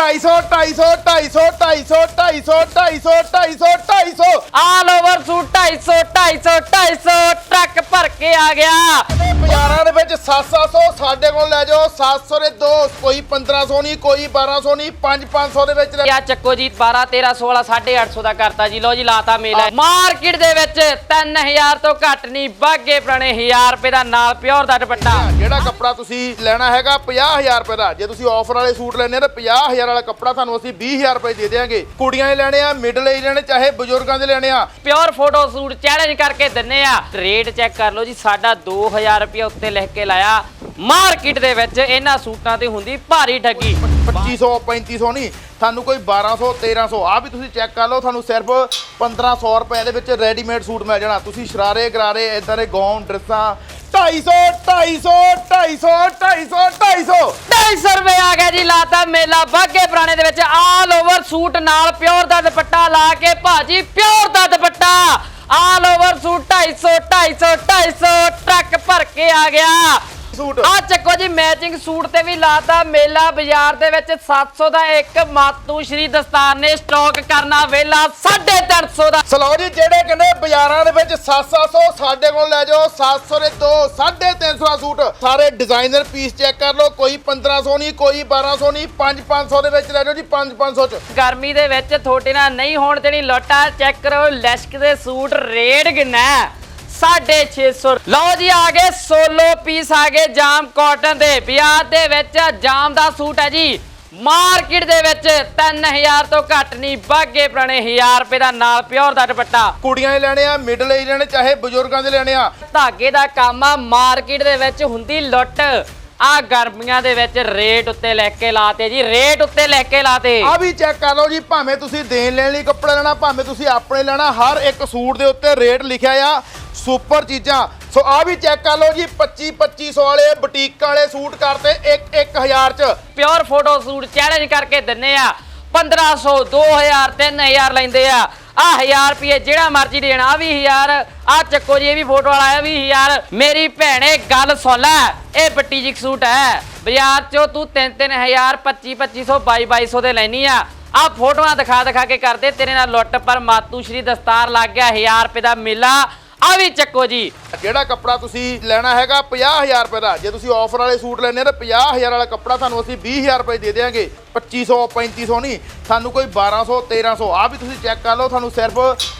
250 250 250 250 250 250 250 ਆਲ over suit 250 250 250 truck ਭਰ ਕੇ ਆ ਗਿਆ। ਬਾਜ਼ਾਰਾਂ ਦੇ ਵਿੱਚ 700 ਸਾਡੇ ਕੋਲ ਲੈ ਜਾਓ। 700 ਦੇ ਦੋ ਕੋਈ 1500 ਨਹੀਂ ਕੋਈ 1200 ਨਹੀਂ 5 500 ਦੇ ਵਿੱਚ ਲੈ ਆ ਚੱਕੋ ਜੀ 12 13 16 850 ਦਾ ਕਰਤਾ ਜੀ। ਲੋ ਜੀ ਲਾਤਾ ਮੇਲਾ। ਮਾਰਕੀਟ ਦੇ ਵਿੱਚ 3000 ਤੋਂ ਘੱਟ ਨਹੀਂ ਬਾਗੇ ਪੁਰਾਣੇ 1000 ਰੁਪਏ ਦਾ ਨਾਲ ਪਿਓਰ ਦਾ ਦੁਪੱਟਾ। ਜਿਹੜਾ ਕੱਪੜਾ ਤੁਸੀਂ ਲੈਣਾ ਹੈਗਾ 50000 ਰੁਪਏ ਦਾ। ਜੇ ਤੁਸੀਂ ਆਫਰ ਵਾਲੇ ਸੂਟ ਲੈਣੇ ਆ ਤਾਂ 50000 ਵਾਲਾ ਕੱਪੜਾ ਤੁਹਾਨੂੰ ਅਸੀਂ 20000 ਰੁਪਏ ਦੇ ਦੇਵਾਂਗੇ ਕੁੜੀਆਂ ਦੇ ਲੈਣੇ ਆ ਮਿਡਲ ਏਜ ਲੈਣੇ ਚਾਹੇ ਬਜ਼ੁਰਗਾਂ ਦੇ ਲੈਣੇ ਆ। ਪਿਓਰ ਫੋਟੋ ਸੂਟ ਚੈਲੰਜ ਕਰਕੇ ਦਿੰਨੇ ਆ। ਰੇਟ ਚੈੱਕ ਕਰ ਲਓ ਜੀ ਸਾਡਾ 2000 ਰੁਪਏ ਉੱਤੇ ਲਿਖ ਕੇ ਲਾਇਆ। ਮਾਰਕੀਟ ਦੇ ਵਿੱਚ ਇਹਨਾਂ ਸੂਟਾਂ ਤੇ ਹੁੰਦੀ ਭਾਰੀ ਠੱਗੀ। 2500 3500 ਨਹੀਂ ਤੁਹਾਨੂੰ ਕੋਈ 1200 1300 ਆ ਵੀ ਤੁਸੀਂ ਚੈੱਕ ਕਰ ਲਓ ਤੁਹਾਨੂੰ ਸਿਰਫ 1500 ਰੁਪਏ ਦੇ ਵਿੱਚ ਰੈਡੀਮੇਡ ਸੂਟ ਮਿਲ ਜਾਣਾ। ਤੁਸੀਂ ਸ਼ਰਾਰੇ ਗਰਾਰੇ ਇਦਾਂ ਦੇ ਗਾਊਨ ਡਰੈਸਾਂ 250 250 250 250 250 250 ਰੁਪਏ ਆ ਗਿਆ ਜੀ ਲਾਤਾ ਮੇਲਾ ਬਾਗੇ ਪੁਰਾਣੇ ਦੇ ਵਿੱਚ। ਆਲ ਓਵਰ ਸੂਟ ਨਾਲ ਪਿਓਰ ਦਾ ਦੁਪੱਟਾ ਲਾ ਕੇ ਭਾਜੀ ਪਿਓਰ ਦਾ ਦੁਪੱਟਾ। ਆਲ ਓਵਰ ਸੂਟ 250 250 250 ਟਰੱਕ ਭਰ ਕੇ ਆ ਗਿਆ। ਸੂਟ। ਆ ਚੱਕੋ ਜੀ ਮੈਚਿੰਗ ਸੂਟ ਤੇ ਵੀ ਲਾਤਾ। ਮੇਲਾ ਬਾਜ਼ਾਰ ਦੇ ਵਿੱਚ 700 ਦਾ ਇੱਕ ਮਾਤੂ ਸ਼੍ਰੀ ਦਸਤਾਰ ਨੇ ਸਟਾਕ ਕਰਨਾ ਵੇਲਾ 350 ਦਾ। ਸਲੋ ਜੀ ਜਿਹੜੇ ਕਹਿੰਦੇ ਬਾਜ਼ਾਰਾਂ ਦੇ ਵਿੱਚ 700 ਸਾਡੇ ਕੋਲ ਲੈ ਜਾਓ। 700 ਦੇ ਦੋ 350 ਦਾ ਸੂਟ। ਸਾਰੇ ਡਿਜ਼ਾਈਨਰ ਪੀਸ ਚੈੱਕ ਕਰ ਲਓ। ਕੋਈ 1500 ਨਹੀਂ ਕੋਈ 1200 ਨਹੀਂ 5 500 ਦੇ ਵਿੱਚ ਲੈ ਜਾਓ ਜੀ 5 500 ਚ। ਗਰਮੀ ਦੇ ਵਿੱਚ ਥੋੜੇ ਨਾਲ ਨਹੀਂ ਹੋਣ ਦੇਣੀ ਲੋਟਾ ਚੈੱਕ ਕਰੋ ਲੈਸ਼ਕ ਦੇ ਸੂਟ ਰੇਟ ਕਿੰਨਾ? 650 ਲਓ ਜੀ ਆ ਗਏ ਸੋਲੋ ਪੀਸ ਆ ਗਏ ਜਾਮ ਕਾਟਨ ਦੇ। ਵਿਆਹ ਦੇ ਵਿੱਚ ਜਾਮ ਦਾ ਸੂਟ ਹੈ ਜੀ। ਮਾਰਕੀਟ ਦੇ ਵਿੱਚ 3000 ਤੋਂ ਘੱਟ ਨਹੀਂ ਬਾਗੇ ਪੁਰਾਣੇ 1000 ਰੁਪਏ ਦਾ ਨਾਲ ਪਿਓਰ ਦਾ ਦੁਪੱਟਾ। ਕੁੜੀਆਂ ਦੇ ਲੈਣੇ ਆ ਮਿਡਲ ਏਜ ਲੈਣੇ ਚਾਹੇ ਬਜ਼ੁਰਗਾਂ ਦੇ ਲੈਣੇ ਆ। ਧਾਗੇ ਦਾ ਕੰਮ ਆ ਮਾਰਕੀਟ ਦੇ ਵਿੱਚ ਹੁੰਦੀ ਲੁੱਟ। ਆ ਗਰਮੀਆਂ ਦੇ ਵਿੱਚ ਰੇਟ ਉੱਤੇ ਲੈ ਕੇ ਲਾਤੇ ਜੀ ਰੇਟ ਉੱਤੇ ਲੈ ਕੇ ਲਾਤੇ। ਆ ਵੀ ਚੈੱਕ ਕਰ ਲਓ ਜੀ ਭਾਵੇਂ ਤੁਸੀਂ ਦੇਣ ਲੈਣ ਲਈ ਕੱਪੜਾ ਲੈਣਾ ਭਾਵੇਂ ਤੁਸੀਂ ਆਪਣੇ ਲੈਣਾ ਹਰ ਇੱਕ ਸੂਟ ਦੇ ਉੱਤੇ ਰੇਟ ਲਿਖਿਆ ਆ। ਸੁਪਰ ਚੀਜ਼ਾਂ। ਸੋ ਆ ਵੀ ਚੈੱਕ ਕਰ ਲਓ ਜੀ 25 2500 ਵਾਲੇ ਬੁਟੀਕ ਵਾਲੇ ਸੂਟ ਕਰਤੇ 1 1000 ਚ। ਪਿਓਰ ਫੋਟੋ ਸੂਟ ਚੈਲੰਜ ਕਰਕੇ ਦਿੰਨੇ ਆ। 1500 2000 3000 ਲੈਂਦੇ ਆ। ਆ 1000 ਰੁਪਏ ਜਿਹੜਾ ਮਰਜ਼ੀ ਦੇਣਾ ਆ ਵੀ 1000 ਆ ਚੱਕੋ ਜੀ, ਇਹ ਵੀ ਫੋਟੋ ਵਾਲਾ ਆ ਵੀ 1000 ਮੇਰੀ ਭੈਣੇ, ਗੱਲ ਸੁਣ ਲੈ, ਇਹ ਬਟੀਜਿਕ ਸੂਟ ਹੈ। ਬਾਜ਼ਾਰ ਚੋਂ ਤੂੰ 3 3000 25 2500 22 2200 ਦੇ ਲੈਣੀ ਆ। ਆ ਫੋਟੋਆਂ ਦਿਖਾ ਦਿਖਾ ਕੇ ਕਰਦੇ, ਤੇਰੇ ਨਾਲ ਲੁੱਟ ਪਰ ਮਾਤੂ ਸ਼੍ਰੀ ਦਸਤਾਰ ਲੱਗ ਗਿਆ 1000 ਰੁਪਏ ਦਾ ਮੇਲਾ। ਆ ਵੀ ਚੱਕੋ ਜੀ। ਜਿਹੜਾ ਕੱਪੜਾ ਤੁਸੀਂ ਲੈਣਾ ਹੈਗਾ? 50000 ਰੁਪਏ ਦਾ। ਜੇ ਤੁਸੀਂ ਆਫਰ ਵਾਲੇ ਸੂਟ ਲੈਣੇ ਆ ਤਾਂ 50000 ਵਾਲਾ ਕੱਪੜਾ ਤੁਹਾਨੂੰ ਅਸੀਂ 20000 ਰੁਪਏ ਦੇ ਦੇਵਾਂਗੇ 2500 3500 ਨਹੀਂ। ਸਾਨੂੰ ਕੋਈ 1200 1300 ਆ ਵੀ ਤੁਸੀਂ ਚੈੱਕ ਕਰ ਲਓ, ਤੁਹਾਨੂੰ ਸਿਰਫ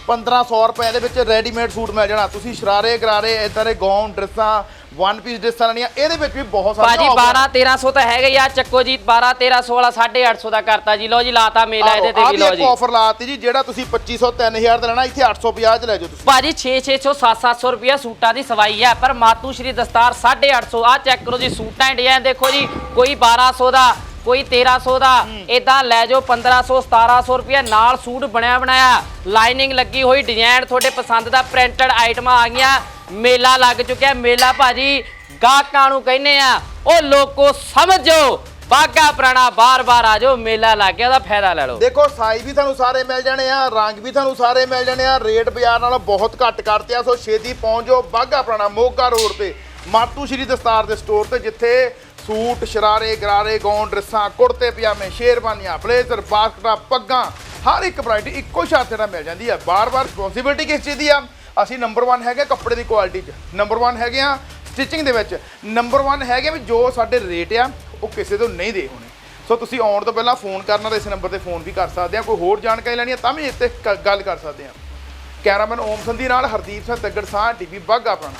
1500 ਰੁਪਏ ਦੇ ਵਿੱਚ ਰੈਡੀਮੇਡ ਸੂਟ ਮਿਲ ਜਾਣਾ। ਤੁਸੀਂ ਸ਼ਰਾਰੇ, ਗਰਾਰੇ ਇਦਾਂ ਦੇ ਗਾਊਨ ਡਰੈਸਾਂ ਵਨ ਪੀਸ ਡਰੈਸਾਂ ਲੈਣੀਆਂ ਇਹਦੇ ਵਿੱਚ ਵੀ ਬਹੁਤ ਭਾਜੀ ਸਾਰੀਆਂ 12 1300 ਤਾਂ ਹੈਗਾ ਆ। ਚੱਕੋ ਜੀ 12 1300 ਵਾਲਾ 850 ਦਾ ਕਰਤਾ ਜੀ। ਲਓ ਜੀ ਲਾਤਾ ਮੇਲਾ ਇਹਦੇ ਤੇ ਆ ਵੀ ਲਓ ਜੀ। ਆਫਰ ਲਾਤੀ ਜੀ ਜਿਹੜਾ ਤੁਸੀਂ 2500 3000 ਦਾ ਲੈਣਾ ਇੱਥੇ 850 ਚ ਲੈ ਜਾਓ ਤੁਸੀਂ। ਭਾਜੀ 6 600 7 700 ਰੁਪਿਆ ਸੂਟਾਂ ਦੀ ਸਵਾਈ ਹੈ ਪਰ ਮਾਤੂ ਸ਼੍ਰੀ ਦਸਤਾਰ 850 ਆ ਚੈੱਕ ਕਰੋ ਜੀ ਸੂਟਾਂ ਡਿਜ਼ਾਈਨ ਦੇਖੋ ਜੀ ਕੋਈ 1200 ਦਾ ਕੋਈ 1300 ਦਾ ਇਦਾਂ ਲੈ ਜਾਓ 1500 1700 ਰੁਪਿਆ ਨਾਲ ਸੂਟ ਬਣਿਆ ਬਣਾਇਆ। ਲਾਈਨਿੰਗ ਲੱਗੀ ਹੋਈ ਡਿਜ਼ਾਈਨ ਤੁਹਾਡੇ ਪਸੰਦ ਦਾ ਪ੍ਰਿੰਟਡ ਆਈਟਮਾਂ ਆ ਗਈਆਂ। ਮੇਲਾ ਲੱਗ ਚੁੱਕਿਆ ਮੇਲਾ ਭਾਜੀ ਗਾਹਕਾਂ ਨੂੰ ਕਹਿੰਦੇ ਆ, ਉਹ ਲੋਕੋ ਸਮਝੋ ਬਾਗਾ ਪੁਰਾਣਾ ਬਾਰ-ਬਾਰ ਆ ਜਾਓ, ਮੇਲਾ ਲੱਗ ਗਿਆ ਉਹਦਾ ਫਾਇਦਾ ਲੈ ਲਓ। ਦੇਖੋ ਸਾਈਜ਼ ਵੀ ਤੁਹਾਨੂੰ ਸਾਰੇ ਮਿਲ ਜਾਣੇ ਆ, ਰੰਗ ਵੀ ਤੁਹਾਨੂੰ ਸਾਰੇ ਮਿਲ ਜਾਣੇ ਆ, ਰੇਟ ਬਾਜ਼ਾਰ ਨਾਲੋਂ ਬਹੁਤ ਘੱਟ ਕਰਤੇ ਆ, ਸੋ ਛੇਤੀ ਪਹੁੰਚ ਜਾਓ ਬਾਗਾ ਪੁਰਾਣਾ ਮੋਗਾ ਰੋਡ ਤੇ, ਮਾਤੂ ਸ਼੍ਰੀ ਦਸਤਾਰ ਦੇ ਸਟੋਰ ਤੇ, ਜਿੱਥੇ ਸੂਟ, ਸ਼ਰਾਰੇ, ਗਰਾਰੇ ਗੌਨ ਡਰੈਸਾਂ, ਕੁੜਤੇ, ਪਜਾਮੇ, ਸ਼ੇਰਵਾਨੀਆਂ, ਬਲੇਜ਼ਰ, ਬਾਸਕਟਾਂ, ਪੱਗਾਂ, ਹਰ ਇੱਕ ਵੈਰਾਈਟੀ ਇੱਕੋ ਛੱਤ ਨਾਲ ਮਿਲ ਜਾਂਦੀ ਆ। ਬਾਰ-ਬਾਰ ਰਿਸਪੌਂਸਿਬਿਲਟੀ ਕਿਸ ਚੀਜ਼ ਦੀ ਆ? ਅਸੀਂ ਨੰਬਰ 1 ਹੈਗੇ ਕੱਪੜੇ ਦੀ ਕੁਆਲਿਟੀ 'ਚ। ਨੰਬਰ 1 ਹੈਗੇ ਆ ਸਟਿਚਿੰਗ ਦੇ ਵਿੱਚ। ਨੰਬਰ 1 ਹੈਗੇ ਵੀ ਜੋ ਸਾਡੇ ਰੇਟ ਆ, ਉਹ ਕਿਸੇ ਤੋਂ ਨਹੀਂ ਦੇ ਹੋਣੇ। ਸੋ ਤੁਸੀਂ ਆਉਣ ਤੋਂ ਪਹਿਲਾਂ ਫੋਨ ਕਰਨਾ ਤਾਂ ਇਸ ਨੰਬਰ ਤੇ ਫੋਨ ਵੀ ਕਰ ਸਕਦੇ ਆ। ਕੋਈ ਹੋਰ ਜਾਣਕਾਰੀ ਲੈਣੀ ਹੈ ਤਾਂ ਵੀ ਇੱਥੇ ਕ- ਗੱਲ ਕਰ ਸਕਦੇ ਆ। ਕੈਮਰਾਮੈਨ ਓਮ ਸੰਧੀ ਨਾਲ ਹਰਦੀਪ ਸਿੰਘ ਤੱਗੜ ਸਾਹ ਟੀਵੀ ਬਾਗਾ ਆਪਣਾ